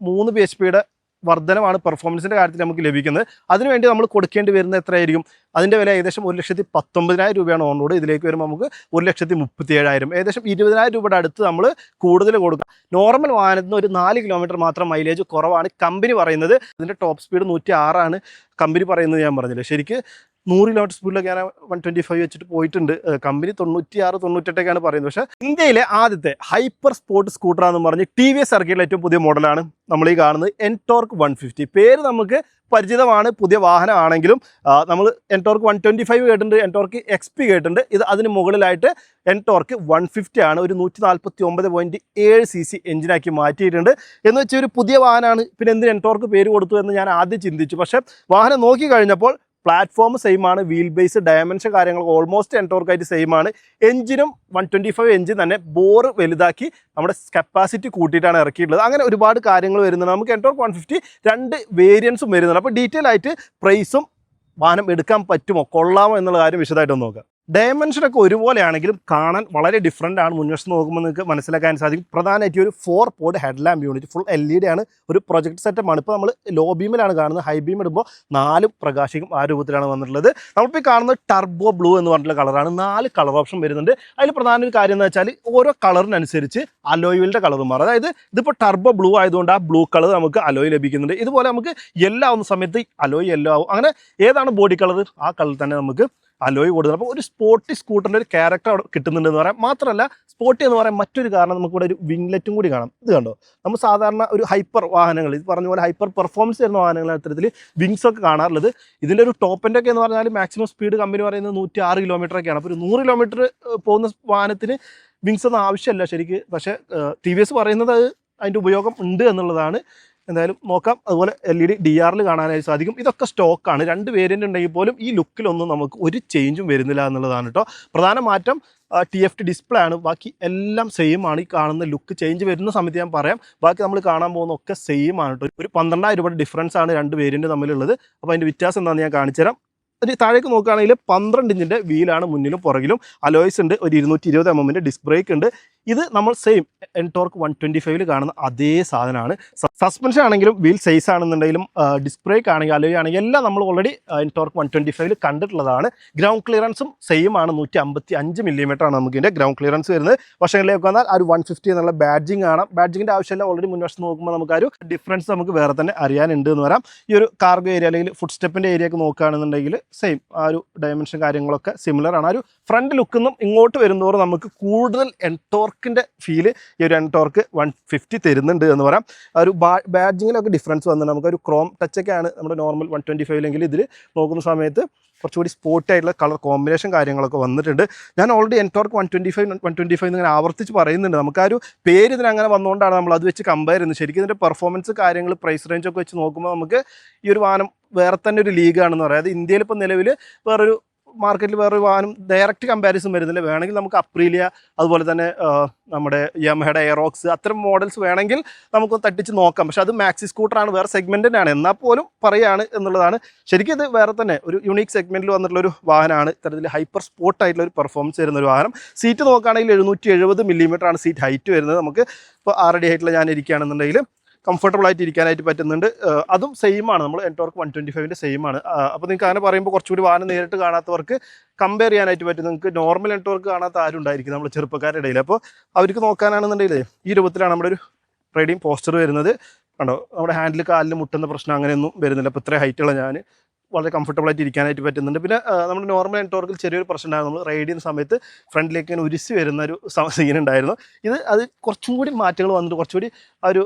മൂന്ന് B H പിയുടെ വർധനമാണ് പെർഫോമൻസിന്റെ കാര്യത്തിൽ നമുക്ക് ലഭിക്കുന്നത്. അതിനുവേണ്ടി നമ്മൾ കൊടുക്കേണ്ടി വരുന്ന എത്രയായിരിക്കും? അതിന്റെ വില ഏകദേശം ഒരു ലക്ഷത്തി പത്തൊമ്പതിനായിരം രൂപയാണ് ഓൺ റോഡ് ഇതിലേക്ക് വരുമ്പോൾ നമുക്ക് ഒരു ലക്ഷത്തി മുപ്പത്തി ഏഴായിരം ഏകദേശം ഇരുപതിനായിരം രൂപയുടെ അടുത്ത് നമ്മൾ കൂടുതൽ കൊടുക്കുക. നോർമൽ വാഹനത്തിന് ഒരു നാല് കിലോമീറ്റർ മാത്രം മൈലേജ് കുറവാണ് കമ്പനി പറയുന്നത്. ഇതിന്റെ ടോപ്പ് സ്പീഡ് നൂറ്റി ആറാണ് കമ്പനി പറയുന്നത് ഞാൻ പറഞ്ഞില്ല ശരിക്ക് നൂറ് കിലോമീറ്റർ സ്പീഡിലൊക്കെ ഞാൻ വൺ ട്വന്റി ഫൈവ് വെച്ചിട്ട് പോയിട്ടുണ്ട്. കമ്പനി തൊണ്ണൂറ്റി ആറ് തൊണ്ണൂറ്റെട്ടൊക്കെയാണ് പറയുന്നത്. പക്ഷേ ഇന്ത്യയിലെ ആദ്യത്തെ ഹൈപ്പർ സ്പോർട്ട് സ്കൂട്ടറാണെന്ന് പറഞ്ഞ് ടി വി എസ് ഇറക്കിയുള്ള ഏറ്റവും പുതിയ മോഡലാണ് നമ്മൾ ഈ കാണുന്നത് എൻടോർക്ക് വൺ ഫിഫ്റ്റി പേര് നമുക്ക് പരിചിതമാണ്. പുതിയ വാഹനമാണെങ്കിലും നമ്മൾ എൻടോർക്ക് വൺ ട്വന്റി ഫൈവ് കേട്ടിട്ടുണ്ട് എൻടോർക്ക് എക്സ് പി കേട്ടിട്ടുണ്ട്. ഇത് അതിന് മുകളിലായിട്ട് എൻടോർക്ക് വൺ ഫിഫ്റ്റി ആണ്. ഒരു നൂറ്റി നാൽപ്പത്തി ഒമ്പത് പോയിന്റ് ഏഴ് സി സി എഞ്ചിനാക്കി മാറ്റിയിട്ടുണ്ട്. എന്ന് വെച്ചാൽ ഒരു പുതിയ വാഹനമാണ്. പിന്നെ എന്തിന് എൻടോർക്ക് പേര് കൊടുത്തു എന്ന് ഞാൻ ആദ്യം ചിന്തിച്ചു. പക്ഷേ വാഹനം നോക്കി കഴിഞ്ഞപ്പോൾ പ്ലാറ്റ്ഫോം സെയിം ആണ്. വീൽ ബേസ് ഡയമെൻഷൻ കാര്യങ്ങൾ ഓൾമോസ്റ്റ് എൻടോർക്കായിട്ട് സെയിം ആണ്. എഞ്ചിനും വൺ ട്വന്റി ഫൈവ് എഞ്ചിൻ തന്നെ ബോർ വലുതാക്കി നമ്മുടെ കപ്പാസിറ്റി കൂട്ടിയിട്ടാണ് ഇറക്കിയിട്ടുള്ളത്. അങ്ങനെ ഒരുപാട് കാര്യങ്ങൾ വരുന്നുണ്ട്. നമുക്ക് എൻടോർക്ക് വൺ ഫിഫ്റ്റി രണ്ട് വേരിയൻസും വരുന്നുണ്ട്. അപ്പോൾ ഡീറ്റെയിൽ ആയിട്ട് പ്രൈസും വാഹനം എടുക്കാൻ പറ്റുമോ? കൊള്ളാമോ എന്നുള്ള കാര്യം വിശദമായിട്ടൊന്ന് നോക്കാം. ഡയമെൻഷനൊക്കെ ഒരുപോലെയാണെങ്കിലും കാണാൻ വളരെ ഡിഫറെന്റ് ആണ്. മുൻവശം നോക്കുമ്പോൾ നിങ്ങൾക്ക് മനസ്സിലാക്കാൻ സാധിക്കും. പ്രധാനമായിട്ട് ഒരു four pod head lamp unit full L E D ആണ് ഒരു പ്രൊജക്ട് സെറ്റപ്പാണ് ഇപ്പോൾ നമ്മൾ ലോ ബീമിലാണ് കാണുന്നത്. ഹൈ ബീം ഇടുമ്പോൾ നാല് പ്രകാശിക്കും ആ രൂപത്തിലാണ് വന്നിട്ടുള്ളത്. നമ്മളിപ്പോൾ കാണുന്നത് ടർബോ ബ്ലൂ എന്ന് പറഞ്ഞിട്ടുള്ള കളറാണ് നാല് കളർ ഓപ്ഷൻ വരുന്നുണ്ട്. അതിൽ പ്രധാന ഒരു കാര്യം എന്ന് വെച്ചാൽ ഓരോ കളറിനനുസരിച്ച് അലോയിലിന്റെ കളർ മാറും. അതായത് ഇതിപ്പോൾ ടർബോ ബ്ലൂ ആയതുകൊണ്ട് ആ ബ്ലൂ കളർ നമുക്ക് അലോയ് ലഭിക്കുന്നുണ്ട്. ഇതുപോലെ നമുക്ക് യെല്ലോ ആവുന്ന സമയത്ത് അലോയ് യെല്ലോ ആവും. അങ്ങനെ ഏതാണ് ബോഡി കളർ ആ കളർ തന്നെ നമുക്ക് അലോയ് കൊടുക്കുന്നത് അപ്പോൾ ഒരു സ്പോർട്ടി സ്കൂട്ടറിന്റെ ഒരു ക്യാരക്ടർ അവിടെ കിട്ടുന്നുണ്ടെന്ന് പറയാം. മാത്രമല്ല സ്പോർട്ടി എന്ന് പറയാൻ മറ്റൊരു കാരണം നമുക്ക് ഇവിടെ ഒരു വിംഗ്ലെറ്റും കൂടി കാണാം. ഇത് കണ്ടോ? നമ്മൾ സാധാരണ ഒരു ഹൈപ്പർ വാഹനങ്ങൾ ഇത് പറഞ്ഞ പോലെ ഹൈപ്പർ പെർഫോമൻസ് വരുന്ന വാഹനങ്ങൾ അത്തരത്തിൽ വിങ്സ് ഒക്കെ കാണാറുള്ളത്. ഇതിന്റെ ഒരു ടോപ്പിന്റെ ഒക്കെ എന്ന് പറഞ്ഞാൽ മാക്സിമം സ്പീഡ് കമ്പനി പറയുന്നത് നൂറ്റി ആറ് കിലോമീറ്റർ ഒക്കെയാണ്. അപ്പോൾ ഒരു നൂറ് കിലോമീറ്റർ പോകുന്ന വാഹനത്തിന് വിങ്സ് ഒന്നും ആവശ്യമല്ല ശരിക്ക്. പക്ഷേ ടി വി എസ് പറയുന്നത് അത് അതിന്റെ ഉപയോഗം ഉണ്ട് എന്നുള്ളതാണ് എന്തായാലും നോക്കാം. അതുപോലെ എൽ ഇ ഡി ഡി ആറിൽ കാണാനായി സാധിക്കും. ഇതൊക്കെ സ്റ്റോക്കാണ് രണ്ട് വേരിയന്റ് ഉണ്ടെങ്കിൽ പോലും ഈ ലുക്കിലൊന്നും നമുക്ക് ഒരു ചേഞ്ചും വരുന്നില്ല എന്നുള്ളതാണ് കേട്ടോ പ്രധാന മാറ്റം ടി എഫ് ടി ഡിസ്പ്ലേ ആണ്. ബാക്കി എല്ലാം സെയിം ആണ്. ഈ കാണുന്ന ലുക്ക് ചേഞ്ച് വരുന്ന സമയത്ത് ഞാൻ പറയാം. ബാക്കി നമ്മൾ കാണാൻ പോകുന്ന ഒക്കെ സെയിം ആണ് കേട്ടോ ഒരു പന്ത്രണ്ടായിരം രൂപയുടെ ഡിഫറൻസ് ആണ് രണ്ട് വേരിയന്റ് തമ്മിലുള്ളത്. അപ്പോൾ അതിന്റെ വ്യത്യാസം എന്താണെന്ന് ഞാൻ കാണിച്ചുതരാം ഒരു താഴേക്ക് നോക്കുകയാണെങ്കിൽ പന്ത്രണ്ട് ഇഞ്ചിന്റെ വീലാണ് മുന്നിലും പുറകിലും. അലോയ്സ് ഉണ്ട്. ഒരു ഇരുന്നൂറ്റി ഇരുപത് എം എമ്മിന്റെ ഡിസ്ക് ബ്രേക്ക് ഉണ്ട്. ഇത് നമ്മൾ സെയിം എൻടോർക്ക് വൺ ട്വന്റി ഫൈവിൽ കാണുന്ന അതേ സാധനമാണ്. സസ്പെൻഷൻ ആണെങ്കിലും വീൽ സൈസ് ആണെന്നുണ്ടെങ്കിലും ഡിസ്ക് ബ്രേക്ക് ആണെങ്കിൽ അലോയ് ആണെങ്കിൽ എല്ലാം നമ്മൾ ഓൾറെഡി എൻടോർക്ക് വൺ ട്വന്റി ഫൈവിൽ കണ്ടിട്ടുള്ളതാണ്. ഗ്രൗണ്ട് ക്ലിയറൻസും സെയിം ആണ്. നൂറ്റി അമ്പത്തി അഞ്ച് മില്ലിമീറ്റർ ആണ് നമുക്ക് ഇതിന്റെ ഗ്രൗണ്ട് ക്ലിയറൻസ് വരുന്നത്. പക്ഷേ വർഷങ്ങളിലേക്ക് വന്നാൽ ആ ഒരു വൺ ഫിഫ്റ്റി എന്നുള്ള ബാഡ്ജിങ് കാണാം ബാഡ്ജിങ്ങിന്റെ ആവശ്യമില്ല. ഓൾറെഡി മുൻവശത്ത് നോക്കുമ്പോൾ നമുക്ക് ആ ഒരു ഡിഫറൻസ് നമുക്ക് വേറെ തന്നെ അറിയാനുണ്ട് എന്ന് പറയാം ഈ ഒരു കാർഗോ ഏരിയ അല്ലെങ്കിൽ ഫുഡ് സ്റ്റെപ്പിന്റെ ഏരിയ ഒക്കെ നോക്കുകയാണെന്നുണ്ടെങ്കിൽ സെയിം ആ ഒരു ഡയമെൻഷൻ കാര്യങ്ങളൊക്കെ സിമിലർ ആണ്. ആ ഒരു ഫ്രണ്ട് ലുക്കിൽ നിന്നും ഇങ്ങോട്ട് വരുന്നതോറും നമുക്ക് കൂടുതൽ എൻടോർക്കിന്റെ ഫീൽ ഈ ഒരു എൻടോർക്ക് വൺ ഫിഫ്റ്റി തരുന്നുണ്ട് എന്ന് പറയാം. ആ ഒരു ബാഡ്ജിങ്ങിലൊക്കെ ഡിഫറൻസ് വന്നിട്ടുണ്ട്. നമുക്കൊരു ക്രോം ടച്ചൊക്കെയാണ് നമ്മുടെ നോർമൽ വൺ ട്വന്റി ഫൈവിലെങ്കിൽ ഇതിൽ നോക്കുന്ന സമയത്ത് കുറച്ചുകൂടി സ്പോർട്ടി ആയിട്ടുള്ള കളർ കോമ്പിനേഷൻ കാര്യങ്ങളൊക്കെ വന്നിട്ടുണ്ട്. ഞാൻ already NTorq one twenty five one twenty five ഇങ്ങനെ ആവർത്തിച്ച് പറയുന്നുണ്ട്. നമുക്ക് ആ ഒരു പേര് ഇതിനങ്ങനെ വന്നുകൊണ്ടാണ് നമ്മൾ അത് വെച്ച് കമ്പയർ ചെയ്യുന്നത്. ശരിക്കും ഇതിന്റെ പെർഫോമൻസ് കാര്യങ്ങൾ പ്രൈസ് റേഞ്ചൊക്കെ വെച്ച് നോക്കുമ്പോൾ നമുക്ക് ഈ ഒരു വാഹനം വേറെ തന്നെ ഒരു ലീഗാണെന്ന് പറയാം. അത് ഇന്ത്യയിൽ ഇപ്പോൾ നിലവിൽ വേറൊരു മാർക്കറ്റിൽ വേറൊരു വാഹനം ഡയറക്റ്റ് കമ്പാരിസൺ വരുന്നില്ല. വേണമെങ്കിൽ നമുക്ക് അപ്രീലിയ അതുപോലെ തന്നെ നമ്മുടെ യമഹയുടെ എയറോക്സ് അത്തരം മോഡൽസ് വേണമെങ്കിൽ നമുക്ക് തട്ടിച്ച് നോക്കാം. പക്ഷെ അത് മാക്സി സ്കൂട്ടറാണ് വേറെ സെഗ്മെന്റിനാണ് എന്നാൽ പോലും പറയുകയാണ് എന്നുള്ളതാണ്. ശരിക്കും ഇത് വേറെ തന്നെ ഒരു യുണീക്ക് സെഗ്മെന്റിൽ വന്നിട്ടുള്ള ഒരു വാഹനമാണ്. ഇത്തരത്തിൽ ഹൈപ്പർ സ്പോട്ട് ആയിട്ടുള്ള ഒരു പെർഫോമൻസ് വരുന്ന ഒരു വാഹനം. സീറ്റ് നോക്കുകയാണെങ്കിൽ എഴുന്നൂറ്റി എഴുപത് ആണ് സീറ്റ് ഹൈറ്റ് വരുന്നത്. നമുക്ക് ഇപ്പോൾ ആറടി ഹൈറ്റിൽ ഞാൻ ഇരിക്കുകയാണെന്നുണ്ടെങ്കിൽ കംഫർട്ടബിൾ ആയിട്ട് ഇരിക്കാനായിട്ട് പറ്റുന്നുണ്ട്. അതും സെയിം ആണ്. നമ്മൾ എൻടോർക്ക് വൺ ട്വന്റി ഫൈവിന്റെ സെയിം ആണ്. അപ്പോൾ നിങ്ങൾക്ക് അങ്ങനെ പറയുമ്പോൾ കുറച്ചുകൂടി വാഹനം നേരിട്ട് കാണാത്തവർക്ക് കമ്പയർ ചെയ്യാനായിട്ട് പറ്റും. നിങ്ങൾക്ക് നോർമൽ എൻടോർക്ക് കാണാത്ത ആരും ഉണ്ടായിരിക്കും നമ്മൾ ചെറുപ്പക്കാരുടെ ഇടയിൽ അപ്പോൾ അവർക്ക് നോക്കാനാണെന്നുണ്ടെങ്കിൽ ഈ രൂപത്തിലാണ് നമ്മുടെ ഒരു റൈഡിങ് പോസ്റ്റർ വരുന്നത്. കണ്ടോ? നമ്മുടെ ഹാൻഡിൽ കാലിൽ മുട്ടുന്ന പ്രശ്നം അങ്ങനെയൊന്നും വരുന്നില്ല. അപ്പോൾ ഇത്രയും ഹൈറ്റുള്ള ഞാൻ വളരെ കംഫർട്ടബിൾ ആയിട്ട് ഇരിക്കാനായിട്ട് പറ്റുന്നുണ്ട്. പിന്നെ നമ്മുടെ നോർമൽ എൻടോർക്കിൽ ചെറിയൊരു പ്രശ്നം ഉണ്ടായിരുന്നു നമ്മൾ റൈഡ് ചെയ്യുന്ന സമയത്ത് ഫ്രണ്ടിലേക്ക് ഇങ്ങനെ ഉരിച്ച് വരുന്ന ഒരു സീൻ ഉണ്ടായിരുന്നു. ഇത് അത് കുറച്ചും കൂടി മാറ്റങ്ങൾ വന്നിട്ട് കുറച്ചുകൂടി ആ ഒരു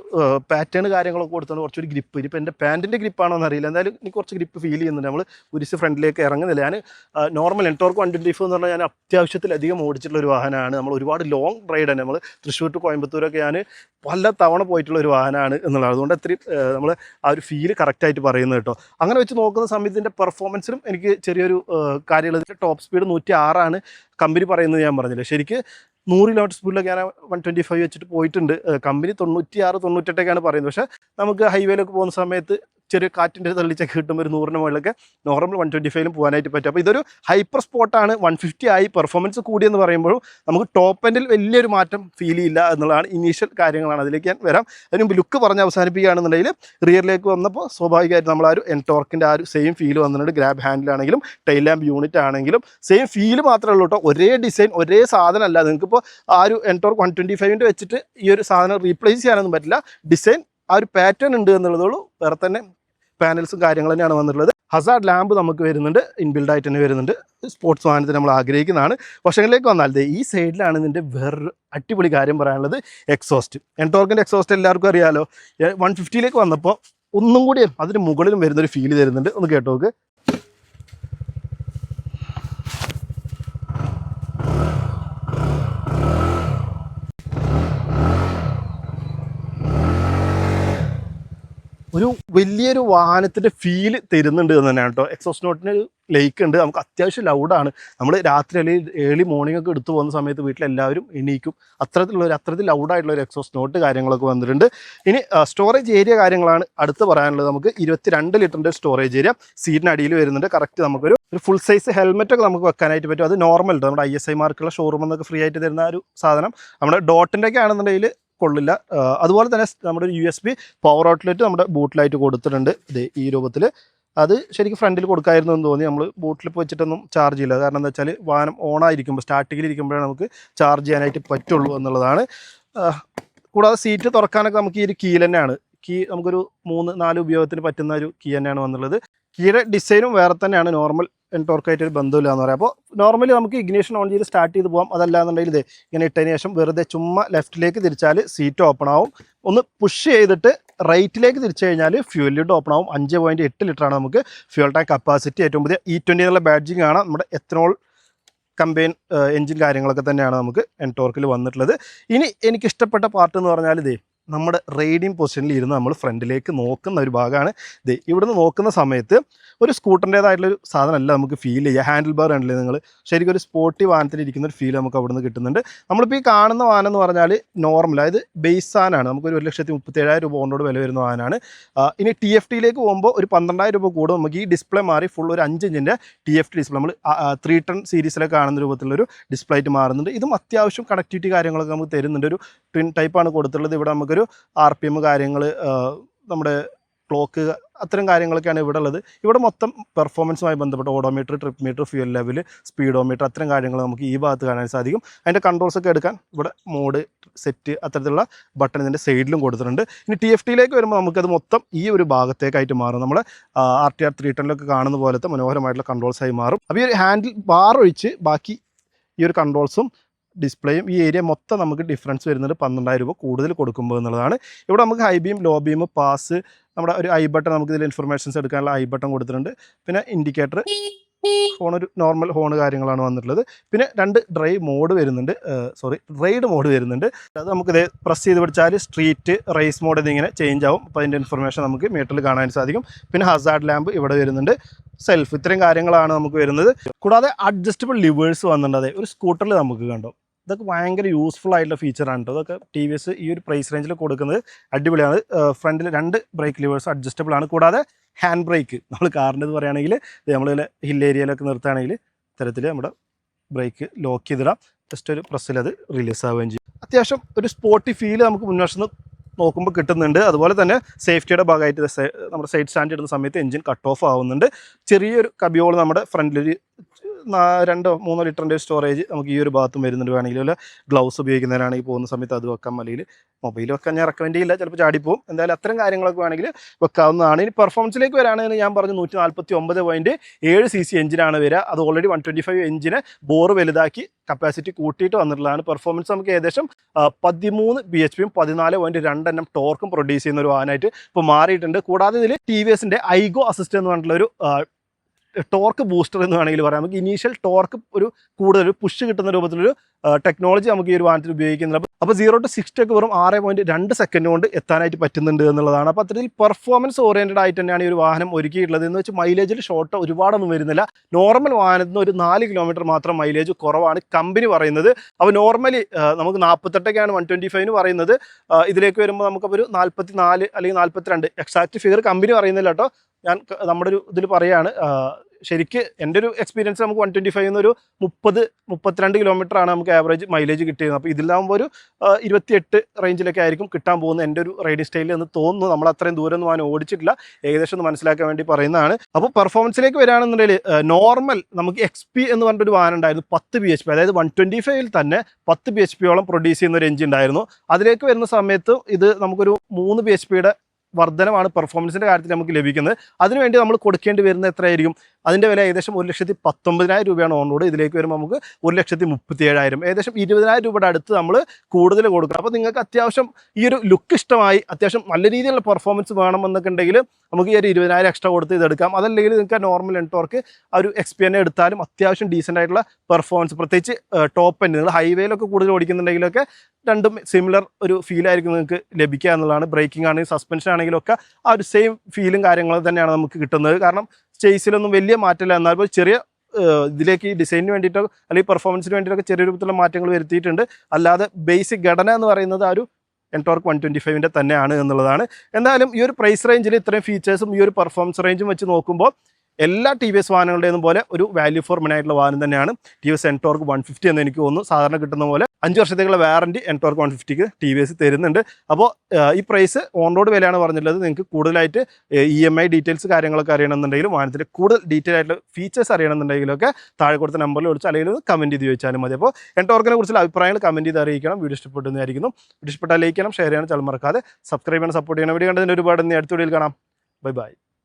പാറ്റേൺ കാര്യങ്ങളൊക്കെ കൊടുത്തുകൊണ്ട് കുറച്ചുകൂടി ഗ്രിപ്പ് ഇപ്പം എന്റെ പാന്റിന്റെ ഗ്രിപ്പാണോ എന്നറിയില്ല എന്തായാലും എനിക്ക് കുറച്ച് ഗ്രിപ്പ് ഫീൽ ചെയ്യുന്നുണ്ട്. നമ്മൾ ഉരിച്ച് ഫ്രണ്ടിലേക്ക് ഇറങ്ങുന്നില്ല. ഞാൻ normal NTorq one twenty four എന്ന് പറഞ്ഞാൽ ഞാൻ അത്യാവശ്യത്തിലധികം ഓടിച്ചിട്ടുള്ള ഒരു വാഹനമാണ്. നമ്മൾ ഒരുപാട് ലോങ് റൈഡാണ് നമ്മൾ തൃശ്ശൂർ ടു കോയമ്പത്തൂരൊക്കെ ഞാൻ പല തവണ പോയിട്ടുള്ള ഒരു വാഹനമാണ് എന്നുള്ളത്. അതുകൊണ്ട് അത്രയും നമ്മൾ ആ ഒരു ഫീൽ കറക്റ്റായിട്ട് പറയുന്നത് കേട്ടോ. അങ്ങനെ വെച്ച് നോക്കുന്ന സമയത്തിന്റെ പെർഫോമൻസിലും എനിക്ക് ചെറിയൊരു കാര്യമുള്ളത് ടോപ്പ് സ്പീഡ് നൂറ്റി ആറാണ് കമ്പനി പറയുന്നത് ഞാൻ പറഞ്ഞില്ല. ശരിക്ക് നൂറ് കിലോമീറ്റർ സ്പീഡിലൊക്കെ ഞാൻ വൺ ട്വന്റി ഫൈവ് വെച്ചിട്ട് പോയിട്ടുണ്ട്. കമ്പനി തൊണ്ണൂറ്റി ആറ് തൊണ്ണൂറ്റെട്ടൊക്കെയാണ് പറയുന്നത്. പക്ഷേ നമുക്ക് ഹൈവേയിലൊക്കെ പോകുന്ന സമയത്ത് ചെറിയ കാറ്റിന്റെ തള്ളിച്ചൊക്കെ കിട്ടുമ്പോൾ ഒരു നൂറിന് മുകളിലൊക്കെ. നോർമൽ വൺ ട്വന്റി ഫൈവിലും പോകാനായിട്ട് പറ്റും. അപ്പോൾ ഇതൊരു ഹൈപ്പർ സ്പോട്ടാണ് വൺ ഫിഫ്റ്റി ആയി പെർഫോമൻസ് കൂടിയെന്ന് പറയുമ്പോഴും നമുക്ക് ടോപ്പ് എൻഡിൽ വലിയൊരു മാറ്റം ഫീൽ ചെയ്യില്ല എന്നുള്ളതാണ് ഇനീഷ്യൽ കാര്യങ്ങളാണ്. അതിലേക്ക് ഞാൻ വരാം. അതിന് മുമ്പ് ലുക്ക് പറഞ്ഞ് അവസാനിപ്പിക്കുകയാണെന്നുണ്ടെങ്കിൽ റിയറിലേക്ക് വന്നപ്പോൾ സ്വാഭാവികമായിട്ട് നമ്മൾ ആ ഒരു എൻടോർക്കിന്റെ ആ ഒരു സെയിം ഫീൽ വന്നിട്ടുണ്ട്. ഗ്രാബ് ഹാൻഡിലാണെങ്കിലും ടൈൽ ലാമ്പ് യൂണിറ്റ് ആണെങ്കിലും സെയിം ഫീൽ മാത്രമേ ഉള്ളൂ കേട്ടോ. ഒരേ ഡിസൈൻ ഒരേ സാധനം അല്ല നിങ്ങൾക്കിപ്പോൾ ആ ഒരു എൻടോർക്ക് വൺ ട്വന്റി ഫൈവിന്റെ വെച്ചിട്ട് ഈ ഒരു സാധനം റീപ്ലേസ് ചെയ്യാനൊന്നും പറ്റില്ല. ഡിസൈൻ ആ ഒരു പാറ്റേൺ ഉണ്ട് എന്നുള്ളതുള്ളൂ വേറെ തന്നെ പാനൽസും കാര്യങ്ങൾ തന്നെയാണ് വന്നിട്ടുള്ളത്. ഹസാർഡ് ലാമ്പ് നമുക്ക് വരുന്നുണ്ട് ഇൻബിൽഡ് ആയിട്ട് തന്നെ വരുന്നുണ്ട്. സ്പോർട്സ് വാഹനത്തിന് നമ്മൾ ആഗ്രഹിക്കുന്നതാണ്. വശങ്ങളിലേക്ക് വന്നാൽ ഈ സൈഡിലാണ് ഇതിന്റെ വേറൊരു അടിപൊളി കാര്യം പറയാനുള്ളത് എക്സോസ്റ്റ് എൻടോർക്കിന്റെ എക്സോസ്റ്റ് എല്ലാവർക്കും അറിയാലോ. വൺ ഫിഫ്റ്റിയിലേക്ക് വന്നപ്പോൾ ഒന്നും കൂടി അതിന് മുകളിലും വരുന്നൊരു ഫീൽ തരുന്നുണ്ട്. ഒന്ന് കേട്ടോ ഒരു വലിയൊരു വാഹനത്തിന്റെ ഫീൽ തരുന്നുണ്ട് എന്ന് തന്നെയാണ് കേട്ടോ എക്സോസ് നോട്ടിന് ലേക്ക് ഉണ്ട്. നമുക്ക് അത്യാവശ്യം ലൗഡാണ് നമ്മൾ രാത്രി അല്ലെങ്കിൽ ഏർലി മോർണിംഗ് ഒക്കെ എടുത്തു പോകുന്ന സമയത്ത് വീട്ടിലെല്ലാവരും എണീക്കും. അത്തരത്തിലുള്ള ഒരു അത്തരത്തിൽ ലൗഡായിട്ടുള്ള ഒരു എക്സോസ് നോട്ട് കാര്യങ്ങളൊക്കെ വന്നിട്ടുണ്ട്. ഇനി സ്റ്റോറേജ് ഏരിയ കാര്യങ്ങളാണ് അടുത്ത് പറയാനുള്ളത്. നമുക്ക് ഇരുപത്തിരണ്ട് ലിറ്ററിന്റെ സ്റ്റോറേജ് ഏരിയ സീറ്റിനടിയിൽ വരുന്നുണ്ട്. കറക്റ്റ് നമുക്കൊരു ഒരു ഫുൾ സൈസ് ഹെൽമെറ്റ് ഒക്കെ നമുക്ക് വെക്കാനായിട്ട് പറ്റും. അത് നോർമൽ നമ്മുടെ ഐ എസ് ഐ മാർക്കുള്ള നിന്നൊക്കെ ഫ്രീ ആയിട്ട് തരുന്ന ഒരു സാധനം. നമ്മുടെ ഡോട്ടിന്റെ ഒക്കെ ആണെന്നുണ്ടെങ്കിൽ കൊള്ളില്ല അതുപോലെ തന്നെ നമ്മുടെ ഒരു U S B power outlet നമ്മുടെ ബൂട്ടിലായിട്ട് കൊടുത്തിട്ടുണ്ട്. ഇത് ഈ രൂപത്തിൽ അത് ശരിക്കും ഫ്രണ്ടിൽ കൊടുക്കായിരുന്നു എന്ന് തോന്നി. നമ്മൾ ബൂട്ടിൽ വെച്ചിട്ടൊന്നും ചാർജ് ചെയ്യില്ല. കാരണം എന്താ വെച്ചാൽ വാഹനം ഓണായിരിക്കുമ്പോൾ സ്റ്റാർട്ടിങ്ങിൽ ഇരിക്കുമ്പോഴേ നമുക്ക് ചാർജ് ചെയ്യാനായിട്ട് പറ്റുള്ളൂ എന്നുള്ളതാണ്. കൂടാതെ സീറ്റ് തുറക്കാനൊക്കെ നമുക്ക് ഈ ഒരു കീ തന്നെയാണ്. കീ നമുക്കൊരു മൂന്ന് നാല് ഉപയോഗത്തിന് പറ്റുന്ന ഒരു കീ തന്നെയാണ് വന്നുള്ളത്. കീയുടെ ഡിസൈനും വേറെ തന്നെയാണ്. നോർമൽ എൻടോർക്കായിട്ട് ഒരു ബന്ധമില്ല എന്ന് പറയാം. അപ്പോൾ നോർമലി നമുക്ക് ഇഗ്നീഷൻ ഓൺ ചെയ്ത് സ്റ്റാർട്ട് ചെയ്ത് പോകാം അതല്ലാന്നുണ്ടെങ്കിൽ ഇത് ഇങ്ങനെ ഇട്ടതിന് ശേഷം വെറുതെ ചുമ്മാ ലെഫ്റ്റിലേക്ക് തിരിച്ചാൽ സീറ്റ് ഓപ്പൺ ആവും. ഒന്ന് പുഷ് ചെയ്തിട്ട് റൈറ്റിലേക്ക് തിരിച്ചു കഴിഞ്ഞാൽ ഫ്യൂൽ ലിഡ് ഓപ്പൺ ആവും. അഞ്ച് പോയിന്റ് എട്ട് ലിറ്ററാണ് നമുക്ക് ഫ്യൂൽ ടാങ്ക് കപ്പാസിറ്റി ഏറ്റവും പുതിയ ഇ ട്വന്റി എന്നുള്ള ബാഡ്ജിങ് ആണ് നമ്മുടെ എത്തനോൾ കമ്പൈൻ എഞ്ചിൻ കാര്യങ്ങളൊക്കെ തന്നെയാണ് നമുക്ക് എൻടോർക്കിൽ വന്നിട്ടുള്ളത്. ഇനി എനിക്കിഷ്ടപ്പെട്ട പാർട്ട് എന്ന് പറഞ്ഞാൽ ഇതേ നമ്മുടെ റൈഡിങ് പൊസിഷനിൽ ഇരുന്ന് നമ്മൾ ഫ്രണ്ടിലേക്ക് നോക്കുന്ന ഒരു ഭാഗമാണ്. ഇത് ഇവിടുന്ന് നോക്കുന്ന സമയത്ത് ഒരു സ്കൂട്ടറിന്റേതായിട്ടുള്ളൊരു സാധനമല്ല നമുക്ക് ഫീൽ ചെയ്യുക ഹാൻഡിൽ ബാർ ഉണ്ടല്ലേ നിങ്ങൾ ശരിക്കും ഒരു സ്പോർട്ടി വാഹനത്തിൽ ഇരിക്കുന്ന ഒരു ഫീൽ നമുക്ക് അവിടുന്ന് കിട്ടുന്നുണ്ട്. നമ്മളിപ്പോൾ ഈ കാണുന്ന വാഹനം എന്ന് പറഞ്ഞാൽ നോർമൽ അതായത് ബേസ് സാധനമാണ്. നമുക്കൊരു ഒരു ലക്ഷത്തി മുപ്പത്തേഴായിരം രൂപ കൊണ്ടോട് വില വരുന്ന വാഹനമാണ്. ഇനി ടി എഫ് ടിയിലേക്ക് പോകുമ്പോൾ ഒരു പന്ത്രണ്ടായിരം രൂപ കൂടും. നമുക്ക് ഈ ഡിസ്പ്ലേ മാറി ഫുൾ ഒരു അഞ്ച് ഇഞ്ചിന്റെ ടി എഫ് ടി ഡിസ്പ്ലേ നമ്മൾ ത്രീ ടൺ സീരീസിലൊക്കെ കാണുന്ന രൂപത്തിലുള്ളൊരു ഡിസ്പ്ലേ ആയിട്ട് മാറുന്നുണ്ട്. ഇതും അത്യാവശ്യം കണക്ടിവിറ്റി കാര്യങ്ങളൊക്കെ നമുക്ക് തരുന്നുണ്ട്. ഒരു ട്വിൻ ടൈപ്പാണ് കൊടുത്തുള്ളത് ഇവിടെ നമുക്കൊരു ആർ പി എം കാര്യങ്ങൾ നമ്മുടെ ക്ലോക്ക് അത്തരം കാര്യങ്ങളൊക്കെയാണ് ഇവിടെ ഉള്ളത് ഇവിടെ മൊത്തം പെർഫോമൻസുമായി ബന്ധപ്പെട്ട odometer trip meter fuel level speedometer അത്തരം കാര്യങ്ങൾ നമുക്ക് ഈ ഭാഗത്ത് കാണാൻ സാധിക്കും. അതിന്റെ കൺട്രോൾസ് ഒക്കെ എടുക്കാൻ ഇവിടെ മോഡ് സെറ്റ് അത്തരത്തിലുള്ള ബട്ടൺ ഇതിന്റെ സൈഡിലും കൊടുത്തിട്ടുണ്ട്. ഇനി ടി എഫ് ടിയിലേക്ക് വരുമ്പോൾ നമുക്കത് മൊത്തം ഈ ഒരു ഭാഗത്തേക്കായിട്ട് മാറും. നമ്മൾ ആർ ടി ആർ ത്രീ ടെന്നിലൊക്കെ കാണുന്ന പോലത്തെ മനോഹരമായിട്ടുള്ള കൺട്രോൾസായി മാറും. അപ്പോൾ ഈ ഒരു ഹാൻഡിൽ ബാർ ഒഴിച്ച് ബാക്കി ഈ ഒരു കൺട്രോൾസും ഡിസ്പ്ലേയും ഈ ഏരിയ മൊത്തം നമുക്ക് ഡിഫറൻസ് വരുന്നത് പന്ത്രണ്ടായിരം രൂപ കൂടുതൽ കൊടുക്കുമ്പോൾ എന്നുള്ളതാണ്. ഇവിടെ നമുക്ക് high beam low beam pass നമ്മുടെ ഒരു ഐ ബട്ടൺ നമുക്ക് ഇതിൽ ഇൻഫർമേഷൻസ് എടുക്കാനുള്ള ഐ ബട്ടൺ കൊടുത്തിട്ടുണ്ട്. പിന്നെ ഇൻഡിക്കേറ്റർ ഫോൺ ഒരു നോർമൽ ഹോൺ കാര്യങ്ങളാണ് വന്നിട്ടുള്ളത്. പിന്നെ രണ്ട് ഡ്രൈവ് മോഡ് വരുന്നുണ്ട്. സോറി റൈഡ് മോഡ് വരുന്നുണ്ട്. അത് നമുക്ക് ഇത് പ്രസ് ചെയ്ത് പിടിച്ചാൽ സ്ട്രീറ്റ് റേസ് മോഡ് ഇതിങ്ങനെ ചേഞ്ച് ആവും. അപ്പോൾ അതിന്റെ ഇൻഫർമേഷൻ നമുക്ക് മീറ്ററിൽ കാണാൻ സാധിക്കും. പിന്നെ ഹസാർഡ് ലാമ്പ് ഇവിടെ വരുന്നുണ്ട്. സെൽഫ് ഇത്രയും കാര്യങ്ങളാണ് നമുക്ക് വരുന്നത്. കൂടാതെ അഡ്ജസ്റ്റബിൾ ലിവേഴ്സ് വന്നിട്ടുണ്ട്. അതെ ഒരു സ്കൂട്ടറിൽ നമുക്ക് കണ്ടോ? ഇതൊക്കെ ഭയങ്കര യൂസ്ഫുൾ ആയിട്ടുള്ള ഫീച്ചറാണ് കേട്ടോ ഇതൊക്കെ ടി വി എസ് ഈ ഒരു പ്രൈസ് റേഞ്ചിൽ കൊടുക്കുന്നത് അടിപൊളിയാണ്. ഫ്രണ്ടിൽ രണ്ട് ബ്രേക്ക് ലിവേഴ്സ് അഡ്ജസ്റ്റബിൾ ആണ്. കൂടാതെ ഹാൻഡ് ബ്രേക്ക് നമ്മൾ കാറിന്റെ ഇത് പറയുകയാണെങ്കിൽ നമ്മൾ ഹിൽ ഏരിയയിലൊക്കെ നിർത്തുകയാണെങ്കിൽ ഇത്തരത്തിൽ നമ്മുടെ ബ്രേക്ക് ലോക്ക് ചെയ്തിടാം. ജസ്റ്റ് ഒരു പ്രസ്സിൽ അത് റിലീസ് ആവുകയും ചെയ്യും. അത്യാവശ്യം ഒരു സ്പോർട്ടി ഫീൽ നമുക്ക് മുൻവശത്ത് നോക്കുമ്പോൾ കിട്ടുന്നുണ്ട്. അതുപോലെ തന്നെ സേഫ്റ്റിയുടെ ഭാഗമായിട്ട് നമ്മുടെ സൈഡ് സ്റ്റാൻഡ് ഇടുന്ന സമയത്ത് എഞ്ചിൻ കട്ട് ഓഫ് ആവുന്നുണ്ട്. ചെറിയൊരു കബിയോൾ നമ്മുടെ ഫ്രണ്ടിലൊരു രണ്ടോ മൂന്നോ ലിറ്ററിന്റെ സ്റ്റോറേജ് നമുക്ക് ഈ ഒരു ഭാഗത്തും വരുന്നുണ്ട് വേണമെങ്കിൽ. വല്ല ഗ്ലൗസ് ഉപയോഗിക്കുന്നതിനാണെങ്കിൽ പോകുന്ന സമയത്ത് അത് വെക്കാം. അല്ലെങ്കിൽ മൊബൈൽ വെക്കാൻ ഞാൻ റെക്കമെൻഡ് ചെയ്യില്ല. ചിലപ്പോൾ ചാടിപ്പോവും എന്തായാലും അത്തരം കാര്യങ്ങളൊക്കെ വേണമെങ്കിൽ വെക്കാവുന്നതാണ്. ഇനി പെർഫോമൻസിലേക്ക് വരാണെങ്കിൽ ഞാൻ പറഞ്ഞു നൂറ്റി നാൽപ്പത്തി ഒമ്പത് പോയിന്റ് ഏഴ് സി സി എഞ്ചിനാണ് വരിക. അത് ഓൾറെഡി വൺ ട്വന്റി ഫൈവ് എഞ്ചിന് ബോർ വലുതാക്കി കപ്പാസിറ്റി കൂട്ടിയിട്ട് വന്നിട്ടുള്ളതാണ്. പെർഫോമൻസ് നമുക്ക് ഏകദേശം പതിമൂന്ന് ബി എച്ച് പിയും പതിനാല് പോയിന്റ് രണ്ടെണ്ണം ടോർക്കും പ്രൊഡ്യൂസ് ചെയ്യുന്ന ഒരു വാഹനമായിട്ട് ഇപ്പോൾ മാറിയിട്ടുണ്ട്. കൂടാതെ ഇതിൽ ടി വി എസിന്റെ ഐഗോ അസിസ്റ്റ് എന്ന് പറഞ്ഞിട്ടുള്ള ഒരു ടോർക്ക് ബൂസ്റ്റർ എന്ന് വേണമെങ്കിൽ പറയാം. നമുക്ക് ഇനീഷ്യൽ ടോർക്ക് ഒരു കൂടുതൽ ഒരു പുഷ് കിട്ടുന്ന രൂപത്തിലൊരു ടെക്നോളജി നമുക്ക് ഈ ഒരു വാഹനത്തിൽ ഉപയോഗിക്കുന്നുണ്ട്. അപ്പോൾ അപ്പോൾ സീറോ ടു സിക്സ്റ്റി ഒക്കെ വെറും ആറ് പോയിന്റ് രണ്ട് സെക്കൻഡ് കൊണ്ട് എത്താനായിട്ട് പറ്റുന്നുണ്ട് എന്നുള്ളതാണ്. അപ്പോൾ അത്തരത്തിൽ പെർഫോമൻസ് ഓറിയന്റഡ് ആയിട്ട് തന്നെയാണ് ഈ ഒരു വാഹനം ഒരുക്കിയിട്ടുള്ളത്. എന്ന് വെച്ച് മൈലേജിൽ ഷോർട്ട് ഒരുപാടൊന്നും വരുന്നില്ല. നോർമൽ വാഹനത്തിന് ഒരു നാല് കിലോമീറ്റർ മാത്രം മൈലേജ് കുറവാണ് കമ്പനി പറയുന്നത്. അപ്പോൾ നോർമലി നമുക്ക് നാൽപ്പത്തെട്ടൊക്കെയാണ് വൺ ട്വന്റി ഫൈവിന് പറയുന്നത്. ഇതിലേക്ക് വരുമ്പോൾ നമുക്കപ്പോൾ ഒരു നാൽപ്പത്തി നാല് അല്ലെങ്കിൽ നാൽപ്പത്തിരണ്ട് എക്സാക്ട് ഫിഗർ കമ്പനി പറയുന്നില്ല കേട്ടോ. ഞാൻ നമ്മുടെ ഒരു ഇതിൽ പറയുകയാണ് ശരിക്ക് എന്റെ ഒരു എക്സ്പീരിയൻസ് നമുക്ക് വൺ ട്വന്റി ഫൈവ് ഒരു മുപ്പത് മുപ്പത്തിരണ്ട് കിലോമീറ്റർ ആണ് നമുക്ക് ആവറേജ് മൈലേജ് കിട്ടിയത് അപ്പോൾ ഇതിലാകുമ്പോൾ ഒരു ഇരുപത്തിയെട്ട് റേഞ്ചിലൊക്കെ ആയിരിക്കും കിട്ടാൻ പോകുന്നത് എന്റെ ഒരു റൈഡിങ് സ്റ്റൈലിൽ എന്ന് തോന്നുന്നു. നമ്മൾ അത്രയും ദൂരം ഒന്നും ഞാൻ ഓടിച്ചിട്ടില്ല. ഏകദേശം ഒന്ന് മനസ്സിലാക്കാൻ വേണ്ടി പറയുന്നതാണ്. അപ്പോൾ പെർഫോമൻസിലേക്ക് വരികയാണെന്നുണ്ടെങ്കിൽ നോർമൽ നമുക്ക് എക്സ് പി എന്ന് പറഞ്ഞൊരു വാഹനം ഉണ്ടായിരുന്നു പത്ത് ബി എച്ച് പി അതായത് വൺ ട്വന്റി ഫൈവിൽ തന്നെ പത്ത് ബി എച്ച് പിയോളം പ്രൊഡ്യൂസ് ചെയ്യുന്ന ഒരു എഞ്ചിൻ ഉണ്ടായിരുന്നു. അതിലേക്ക് വരുന്ന സമയത്ത് ഇത് നമുക്കൊരു മൂന്ന് ബി എച്ച് പിയുടെ വർധനമാണ് പെർഫോമൻസിന്റെ കാര്യത്തിൽ നമുക്ക് ലഭിക്കുന്നത്. അതിനുവേണ്ടി നമ്മൾ കൊടുക്കേണ്ടി വരുന്നത് എത്രയായിരിക്കും? അതിന്റെ വില ഏകദേശം ഒരു ലക്ഷത്തി പത്തൊമ്പതിനായിരം രൂപയാണ് ഓൺ ഇതിലേക്ക് വരുമ്പോൾ നമുക്ക് ഒരു ലക്ഷത്തി മുപ്പത്തി ഏഴായിരം ഏകദേശം ഇരുപതിനായിരം രൂപയുടെ അടുത്ത് നമ്മൾ കൂടുതൽ കൊടുക്കുക അപ്പോൾ നിങ്ങൾക്ക് അത്യാവശ്യം ഈ ഒരു ലുക്ക് ഇഷ്ടമായി അത്യാവശ്യം നല്ല രീതിയിലുള്ള പെർഫോമൻസ് വേണമെന്നൊക്കെ ഉണ്ടെങ്കിൽ നമുക്ക് ഈ ഒരു ഇരുപതിനായിരം എക്സ്ട്രാ കൊടുത്ത് ഇതെടുക്കാം. അതല്ലെങ്കിൽ നിങ്ങൾക്ക് നോർമൽ എൻടോർക്ക് ആ ഒരു എക്സ്പിയനെ എടുത്താലും അത്യാവശ്യം ഡീസന്റ് ആയിട്ടുള്ള പെർഫോമൻസ് പ്രത്യേകിച്ച് ടോപ്പ് എൻഡ് നിങ്ങൾ ഹൈവേയിലൊക്കെ കൂടുതൽ ഓടിക്കുന്നുണ്ടെങ്കിലൊക്കെ രണ്ടും സിമിലർ ഒരു ഫീൽ ആയിരിക്കും നിങ്ങൾക്ക് ലഭിക്കുക എന്നുള്ളതാണ്. ബ്രേക്കിംഗ് ആണെങ്കിലും സസ്പെൻഷൻ ആണെങ്കിലും ഒക്കെ ആ ഒരു സെയിം ഫീലും കാര്യങ്ങളും തന്നെയാണ് നമുക്ക് കിട്ടുന്നത്. കാരണം ചേസിലൊന്നും വലിയ മാറ്റമില്ല. എന്നാൽ ചെറിയ ഇതിലേക്ക് ഈ ഡിസൈനിന് വേണ്ടിയിട്ടോ അല്ലെങ്കിൽ പെർഫോമൻസിന് വേണ്ടിയിട്ടൊക്കെ ചെറിയ രൂപത്തിലുള്ള മാറ്റങ്ങൾ വരുത്തിയിട്ടുണ്ട്. അല്ലാതെ ബേസിക് ഘടന എന്ന് പറയുന്നത് ആ ഒരു എൻടോർക്ക് വൺ ട്വന്റി ഫൈവിന്റെ തന്നെയാണ് എന്നുള്ളതാണ്. എന്തായാലും ഈ ഒരു പ്രൈസ് റേഞ്ചിൽ ഇത്രയും ഫീച്ചേഴ്സും ഈ ഒരു പെർഫോമൻസ് റേഞ്ചും വെച്ച് നോക്കുമ്പോൾ എല്ലാ ടി വി എസ് വാഹനങ്ങളുടെയും പോലെ ഒരു വാല്യൂ ഫോർ മണി ആയിട്ടുള്ള വാഹനം തന്നെയാണ്. T V S NTorq one fifty എന്ന് എനിക്ക് തോന്നുന്നു. സാധാരണ കിട്ടുന്ന പോലെ അഞ്ച് വർഷത്തേക്കുള്ള വാറണ്ടി എൻടോർക്ക് വൺ ഫിഫ്റ്റിക്ക് ടി വി എസ് തരുന്നുണ്ട്. അപ്പോൾ ഈ പ്രൈസ് ഓൺ റോഡ് വിലയാണ് പറഞ്ഞിട്ടുള്ളത്. നിങ്ങൾക്ക് കൂടുതലായിട്ട് ഇ എം ഐ ഡീറ്റെയിൽസ് കാര്യങ്ങളൊക്കെ അറിയണമെന്നുണ്ടെങ്കിലും വാഹനത്തിന്റെ കൂടുതൽ ഡീറ്റെയിൽ ആയിട്ടുള്ള ഫീച്ചേഴ്സ് അറിയണമെന്നുണ്ടെങ്കിലൊക്കെ താഴെ കൊടുത്ത നമ്പറിൽ വിളിച്ച് അല്ലെങ്കിൽ കമന്റ് ചെയ്ത് ചോദിച്ചാലും മതി. അപ്പോൾ എൻടോർക്കിനെ കുറിച്ചുള്ള അഭിപ്രായങ്ങൾ കമന്റ് ചെയ്ത് അറിയിക്കണം. വീഡിയോ ഇഷ്ടപ്പെട്ടെന്നായിരിക്കുന്നു വീഡിയോ ഇഷ്ടപ്പെട്ടാൽ ലൈക്ക് ചെയ്യണം ഷെയർ ചെയ്യണം ചാനൽ മറക്കാതെ സബ്സ്ക്രൈബ് ചെയ്യണം സപ്പോർട്ട് ചെയ്യണം. വീഡിയോ കണ്ടതിന് ഒരുപാട് അടുത്ത വീഡിയോയിൽ കാണാം. Bye bye